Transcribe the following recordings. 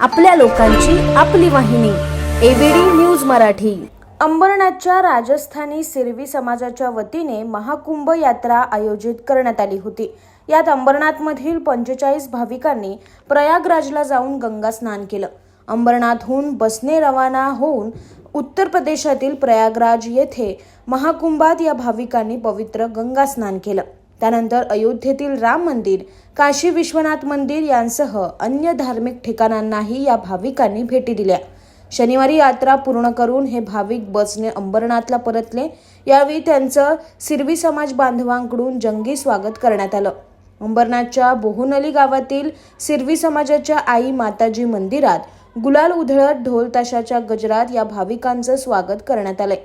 आपल्या लोकांची आपली वाहिनी एबीडी न्यूज मराठी. अंबरनाथच्या राजस्थानी सिरवी समाजाच्या वतीने महाकुंभ यात्रा आयोजित करण्यात आली होती. यात अंबरनाथमधील पंचेचाळीस भाविकांनी प्रयागराजला जाऊन गंगा स्नान केलं. अंबरनाथहून बसने रवाना होऊन उत्तर प्रदेशातील प्रयागराज येथे महाकुंभात या भाविकांनी पवित्र गंगा स्नान केलं. त्यानंतर अयोध्येतील राम मंदिर काशी विश्वनाथ मंदिर यांसह अन्य धार्मिक ठिकाणांनाही या भाविकांनी भेटी दिल्या. शनिवारी यात्रा पूर्ण करून हे भाविक बसने अंबरनाथला परतले. यावेळी त्यांचं सिरवी समाज बांधवांकडून जंगी स्वागत करण्यात आलं. अंबरनाथच्या बोहुनली गावातील सिरवी समाजाच्या आई माताजी मंदिरात गुलाल उधळत ढोल ताशाच्या गजरात या भाविकांचं स्वागत करण्यात आलंय.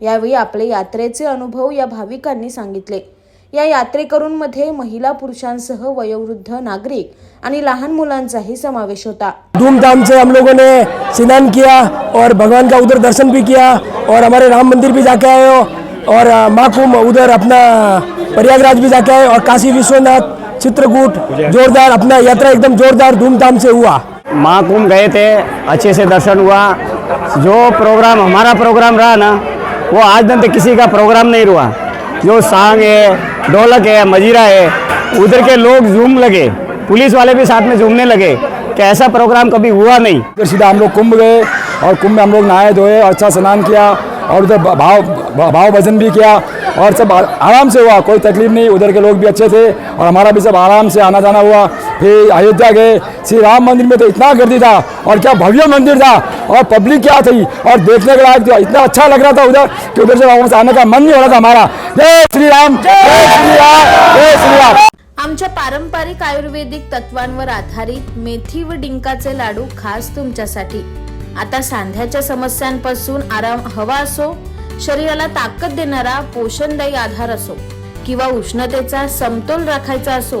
यावेळी आपले यात्रेचे अनुभव या भाविकांनी सांगितले. या यात्रेकरूंमध्ये महिला पुरुषांसह वयोवृद्ध नागरिक आणि लहान मुलांचाही समावेश होता. धूमधाम से हम लोगों ने स्नान किया और भगवान का उधर दर्शन भी किया और हमारे राम मंदिर भी जाके आए हो और महाकुंभ उधर अपना प्रयागराज भी जाके आए और काशी विश्वनाथ चित्रकूट जोरदार अपना यात्रा एकदम जोरदार धूमधाम से हुआ। महाकुंभ गए थे अच्छे से दर्शन हुआ। जो प्रोग्राम हमारा प्रोग्राम रहा ना वो आज तक किसी का प्रोग्राम नहीं हुआ। जो सांग है, ढोलक है, मजीरा है, उधर के लोग झूम लगे, पुलिस वाले भी साथ में झूमने लगे, कि ऐसा प्रोग्राम कभी हुआ नहीं। फिर सीधा हम लोग कुंभ गए और कुंभ में हम लोग नहाए धोए अच्छा स्नान किया और उधर भाव भाव भजन भी किया और सब आराम से हुआ, कोई तकलीफ़ नहीं, उधर के लोग भी अच्छे थे और हमारा भी सब आराम से आना जाना हुआ। फिर अयोध्या गए श्री राम मंदिर में तो इतना गर्दी था और क्या भव्य मंदिर था और पब्लिक क्या थी और देखने के लायक इतना अच्छा लग रहा था उधर कि उधर से वापस आने का मन नहीं हो रहा था हमारा। जय श्री राम जय श्री राम जय श्री राम। आमच्या पारंपरिक आयुर्वेदिक तत्वांवर आधारित मेथी व डिंकाचे लाडू खास तुमच्यासाठी. आता सांध्याच्या समस्यांपासून आराम हवा असो शरीराला ताकद देणारा पोषणदायी आधार असो किंवा उष्णतेचा समतोल राखायचा असो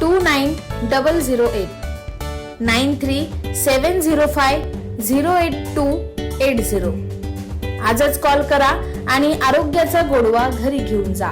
Two nine double zero eight nine three seven zero five zero eight two eight zero आजच कॉल करा आणि आरोग्याचा गोडवा घरी घेऊन जा.